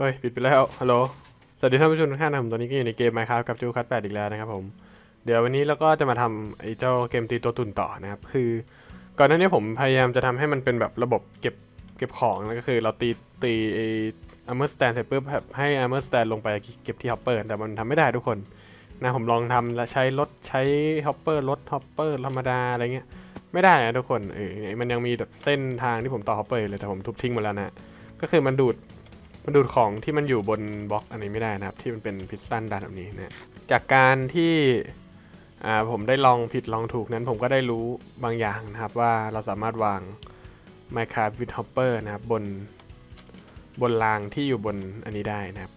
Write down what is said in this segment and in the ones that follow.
เฮ้ย ปิดไปแล้ว ฮัลโหล สวัสดีท่านผู้ชมทุกท่านนะผมตอนนี้ก็อยู่ในเกม Minecraft กับจูคัตแปดอีกแล้วนะครับผม เดี๋ยววันนี้เราก็จะมาทำไอ้เจ้าเกมตีตัวตุ่นต่อนะครับ คือ ก่อนหน้านี้ผมพยายามจะทำให้มันเป็นแบบระบบเก็บเก็บของนะก็คือเราตีตีไอ้ armor stand เสร็จปุ๊บแบบให้ armor stand ลงไปเก็บที่ hopper แต่มันทำไม่ได้ทุกคนนะผมลองทำแล้วใช้รถใช้ hopper รถ hopper ธรรมดาอะไรเงี้ยไม่ได้นะทุกคนเออมันยังมีแบบเส้นทางที่ผมต่อ hopper อยู่เลยแต่ผมทุบทิ้งหมดแล้วนะก็คือมันดูด มันดูดของที่มันอยู่บนบล็อกอันนี้ไม่ได้นะครับ ที่มันเป็นพิสตันดันแบบนี้นะจากการที่ผมได้ลองผิดลองถูกนั้นผมก็ได้รู้บางอย่างนะครับว่าเราสามารถวาง Minecraft with Hopper นะครับบนบนรางที่อยู่บนอันนี้ได้นะครับ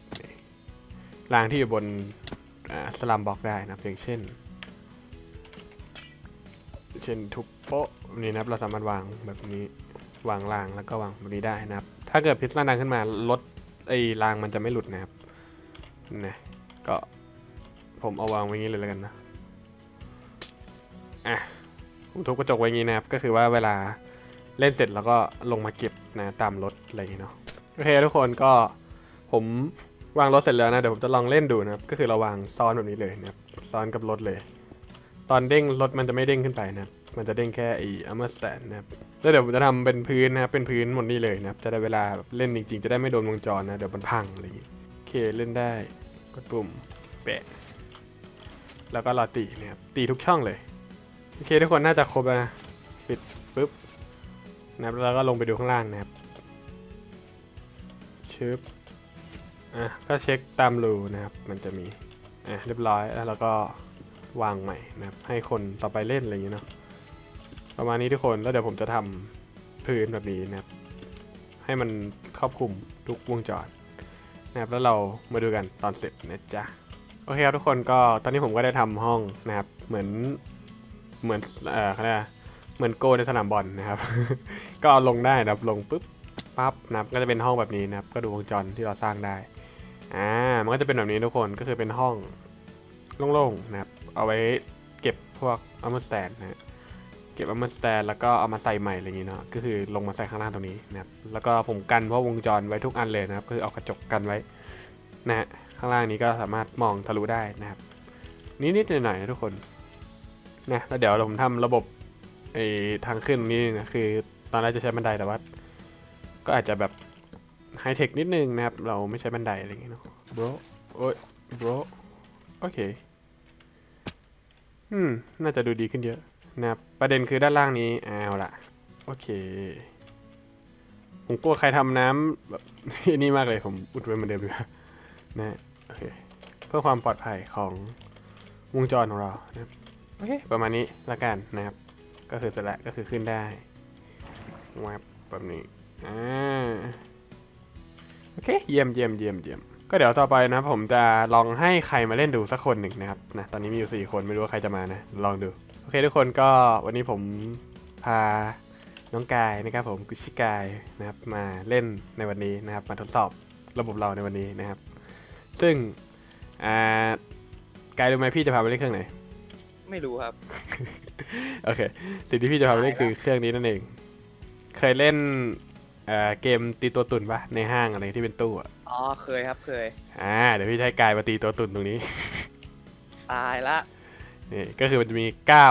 รางที่อยู่บนสลัมบล็อกได้นะครับอย่างเช่น เช่นทุกโป๊ะนี้นะครับเราสามารถวางแบบนี้วางรางแล้วก็วางแบบนี้ได้นะครับ ถ้าเกิดพิษดันขึ้นมารถ ไอ้รางมันจะไม่หลุดนะครับนะก็ผมเอาวางไว้งนี้เลยแล้วกันนะอะผมทุบกระจกไว้งนี้นะครับ ก็คือว่าเวลาเล่นเสร็จแล้วก็ลงมาเก็บนะตามรถอะไรอย่างนี้เนาะโอเคทุกคนก็ผมวางรถเสร็จแล้วนะเดี๋ยวผมจะลองเล่นดูนะครับ ก็คือเราวางซ้อนแบบนี้เลยนะครับซ้อนกับรถเลย ตอนเด้งรถมันจะไม่เด้งขึ้นไปนะครับ มันจะเด้งแค่ไอ้ armor stand นะครับแล้วเดี๋ยวผมจะทำเป็นพื้นนะครับเป็นพื้นหมดนี่เลยนะครับ จะได้เวลาเล่นจริงๆ จะได้ไม่โดนวงจรนะ เดี๋ยวมันพังอะไรอย่างงี้โอเคเล่นได้ กดปุ่มแปะ แล้วก็รอตีนะครับ ตีทุกช่องเลย โอเคทุกคนน่าจะครบแล้วนะ ปิดปุ๊บนะครับแล้วก็ลงไปดูข้างล่างนะครับชึบอะก็เช็คตามรูนะครับ มันจะมีอะเรียบร้อยแล้วเราก็ วางใหม่นะครับ ให้คนต่อไปเล่นอะไรอย่างเงี้เนาะประมาณนี้ทุกคนแล้วเดี๋ยวผมจะทำพื้นแบบนี้นะครับ ให้มันครอบคลุมทุกวงจรนะครับแล้วเรามาดูกันตอนเสร็จนะจ๊ะโอเคครับทุกคนก็ตอนนี้ผมก็ได้ทำห้องนะครับ เหมือนเหมือนเอ่อเขาเรียกเหมือนโกในสนามบอลนะครับ ก็เอาลงได้นะครับลงปุ๊บปั๊บนะครับก็จะเป็นห้องแบบนี้นะครับ ก็ดูวงจรที่เราสร้างได้อ่ามันก็จะเป็นแบบนี้ทุกคนก็คือเป็นห้องโล่งๆนะครับ เอาไว้เก็บพวกอัลมอนสแตนนะฮะเก็บอัลมอนสแตนแล้วก็เอามาใส่ใหม่อะไรอย่างนี้เนาะก็คือลงมาใส่ข้างล่างตรงนี้นะครับแล้วก็ผมกันพราวงจรไว้ทุกอันเลยนะครับก็คือเอากระจกกันไว้นะฮะข้างล่างนี้ก็สามารถมองทะลุได้นะครับ นิดๆหน่อยๆนะทุกคนนะแล้วเดี๋ยวผมทำระบบไอ้ทางขึ้นนี่นะคือตอนแรกจะใช้บันไดแต่ว่าก็อาจจะแบบไฮเทคนิดนึงนะครับ เราไม่ใช้บันไดอะไรอย่างงี้เนาะ bro โอ้ย bro โอเค อืม น่าจะดูดีขึ้นเยอะนะครับประเด็นคือด้านล่างนี้เอาละโอเค ผมกลัวใครทำน้ำแบบนี่มากเลยผมอุดไว้เหมือนเดิมเลยนะฮะโอเคเพื่อความปลอดภัยของวงจรของเรานะโอเคประมาณนี้ละกันนะครับ ก็คือเสร็จล้วก็คือขึ้นได้แวบแบบนี้อ่าโอเค เยี่ยมเยี่ยมเยี่ยมเยี่ยม ก็เดี๋ยวต่อไปนะผมจะลองให้ใครมาเล่นดูสักคนหนึ่งนะครับนะตอนนี้มีอยู่สี่คนไม่รู้ว่าใครจะมานะลองดู โอเคทุกคนก็วันนี้ผมพาน้องกายนะครับผมกุชิกายนะครับมาเล่นในวันนี้นะครับ มาทดสอบระบบเราในวันนี้นะครับ ซึ่งอ่ากายรู้ไหมพี่จะพาไปเล่นเครื่องไหน ไม่รู้ครับ โอเคสิ่งที่พี่จะพาไปเล่นคือเครื่องนี้นั่นเอง เคยเล่น เอ่อเกมตีตัวตุ่นปะในห้างอะไรที่เป็นตู้อะอ๋อเคยครับเคย อ่าเดี๋ยวพี่จะให้กายมาตีตัวตุ่นตรงนี้ ตายละ นี่ก็คือมันจะมีเก้า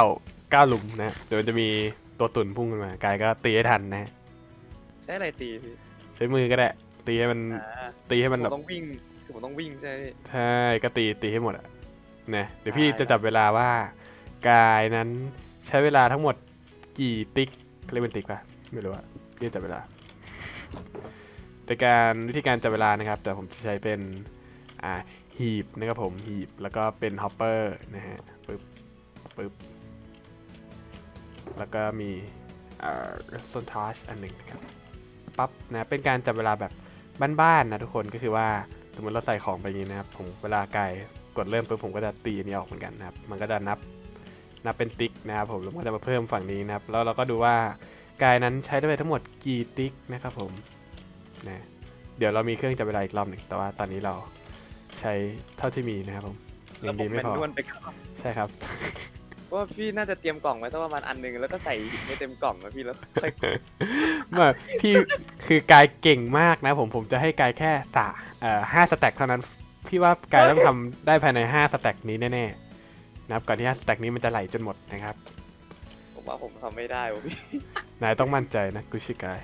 เก้าหลุมนะเดี๋ยวมันจะมีตัวตุ่นพุ่งขึ้นมากายก็ตีให้ทันนะใช้อะไรตีพี่ใช้มือก็ได้ตีให้มันอ่าตีให้ผมันมแบบต้องวิ่งคือผมต้องวิ่งใช่ไหมพี่ ใช่ก็ตีตีให้หมดอะนะเดี๋ยวพี่ได้ จะจับเวลาว่ากายนั้นใช้เวลาทั้งหมดกี่ติ๊กเรียกเป็นติ๊กปะไม่รู้อะเรียกจับเวลา แต่การวิธีการจับเวลานะครับ แต่ผมจะใช้เป็นอ่าหีบนะครับผมหีบแล้วก็เป็นฮอปเปอร์นะฮะปึ๊บปึ๊บแล้วก็มีอ่า s o n t a g e อันหนึ่งนะครับปั๊บนะเป็นการจับเวลาแบบบ้านๆนะทุกคนก็คือว่าสมมติเราใส่ของไปนี้นะครับผมเวลาไกายกดเริ่มปุ๊บผมก็จะตีอันนี้ออกเหมือนกันนะครับ มันก็จะนับนับเป็นติ๊กนะครับผมแล้วมันก็จะมาเพิ่มฝั่งนี้นะครับ แล้วเราก็ดูว่า กายนั้นใช้ได้ไปทั้งหมดกี่ติ๊กนะครับผมนะเดี๋ยวเรามีเครื่องจับเวลาอีกรอบหนึ่งแต่ว่าตอนนี้เราใช้เท่าที่มีนะครับผมแล้ยัวงผดีมไม่เป็นพอนวลไปก่อนใช่ครับว่าพี่น่าจะเตรียมกล่องไว้สักประมาณอันหนึงแล้วก็ใส่หินให้เต็มกล่องนะพี่แล้วค่อยไม่พี่คือกายเก่งมากนะผมผมจะให้กายแค่สาเอ่อห้าสแต็กเท่านั้น พี่ว่ากายต้องทำได้ภายในห้าสแต็กนี้แน่ๆนะครับก่อนที่ห้าสแต็กนี้มันจะไหลจนหมดนะครับ ผมว่าผมทำไม่ได้ว่ะพี่ นายต้องมั่นใจนะกุชิกาย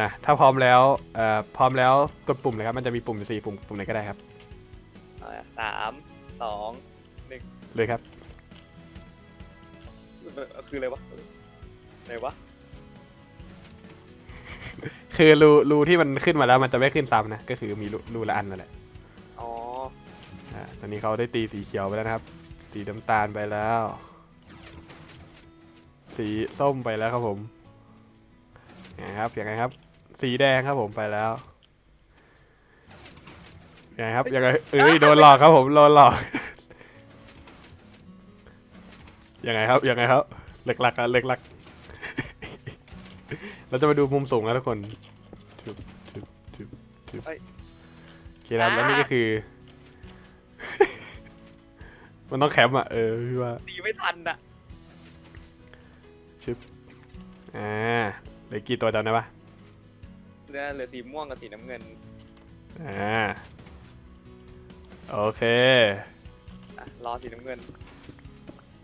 นะถ้าพร้อมแล้วเอ่อพร้อมแล้วกดปุ่มเลยครับมันจะมีปุ่มอยู่สี่ปุ่มปุ่มไหนก็ได้ครับเอาละสามสองเลยครับ คืออะไรวะอะไรวะคือรูรูที่มันขึ้นมาแล้วมันจะไม่ขึ้นซ้ำนะก็คือมีรูรูละอันนั่นแหละอ๋ออ่าตอนนี้เขาได้ตีสีเขียวไปแล้วนะครับสีน้ำตาลไปแล้ว สีส้มไปแล้วครับผมยังไงครับยังไงครับ สีแดงครับผมไปแล้วยังไงครับยังไงเอ้ยโดนหลอกครับผมโดนหลอกยังไงครับยังไงครับเล็กลักอะเล็กลัก เราจะมาดูมุมสูงนะทุกคนทึบทึบทึบทึบโอเคครับแล้วนี่ก็คือ มันต้องแคมป์อะเออพี่ว่า ตีไม่ทันอะ ชึบอ่าเหลือกี่ตัวจำได้ปะเหลือเหลือสีม่วงกับสีน้ำเงินอ่าโอเคอะรอสีน้ำเงิน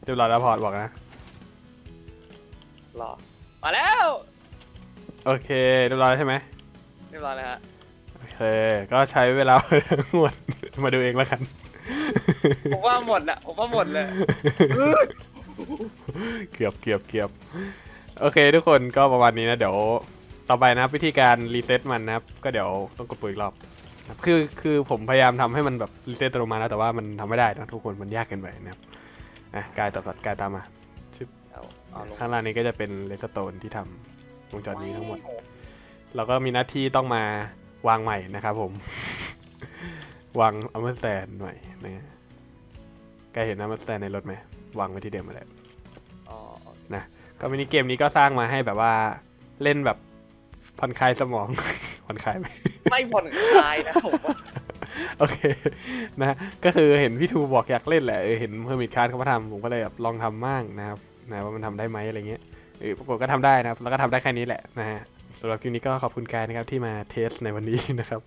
เรียบร้อยแล้วพอร์ตบอกนะ รอ มาแล้ว โอเค เรียบร้อยแล้วใช่ไหมเรียบร้อยแล้วฮะ โอเค ก็ใช้เวลา ทั้งหมดมาดูเองแล้วกัน ผมว่าหมดแหละผมว่าหมดเลย เกือบเกือบเกือบโอเค ทุกคนก็ประมาณนี้นะ เดี๋ยวต่อไปนะครับวิธีการรีเซ็ตมันนะครับ ก็เดี๋ยวต้องกดปุ่มอีกรอบนะครับคือคือผมพยายามทำให้มันแบบรีเซ็ตอัตโนมัตินะแต่ว่ามันทำไม่ได้นะทุกคนมันยากเกินไปนะครับอะกายต่อสัตว์กายตามมาเอาเอาลงข้างล่างนี้ก็จะเป็นเลสโตนที่ทำวงจรนี้ทั้งหมด เราก็มีหน้าที่ต้องมาวางใหม่นะครับผม วางอัมเบอร์แตนหน่อยนะฮะกายเห็นอัมเบอร์แตนในรถไหม วางไว้ที่เดิมมาแล้วอ๋อก็มินิเกมนี้ก็สร้างมาให้แบบว่าเล่นแบบผ่อนคลายสมอง ผ่อนคลายไหมไม่ผ่อนคลายนะผมว่าโอเคนะก็คือเห็นพี่ทูบอกอยากเล่นแหละเออเห็นเฮอร์มิทคาร์เขามาทำผมก็เลยแบบลองทำมั่งนะครับนะว่ามันทำได้ไหมอะไรเงี้ยเออปรากฏก็ทำได้นะครับแล้วก็ทำได้แค่นี้แหละนะฮะสำหรับคลิปนี้ก็ขอบคุณกายนะครับที่มาเทสในวันนี้นะครับ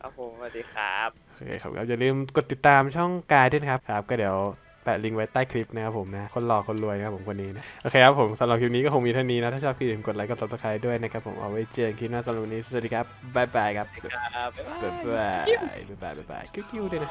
ครับผมสวัสดีครับโอเคครับอย่าลืมกดติดตามช่องกายด้วยนะครับครับ ก็เดี๋ยว แปะลิงก์ไว้ใต้คลิปนะครับผมนะคนหล่อคนรวยนะครับผมคนนี้นะโอเคครับผมสำหรับคลิปนี้ก็คงมีเท่านี้นะถ้าชอบคลิปอย่าลืมกดไลค์กดซับสไครต์ด้วยนะครับผมเอาไว้เจอกันคลิปหน้าสำหรับวันนี้สวัสดีครับบ๊ายบายครับบ๊ายบายบ๊ายบายบ๊ายบายคิ้วๆด้วยนะ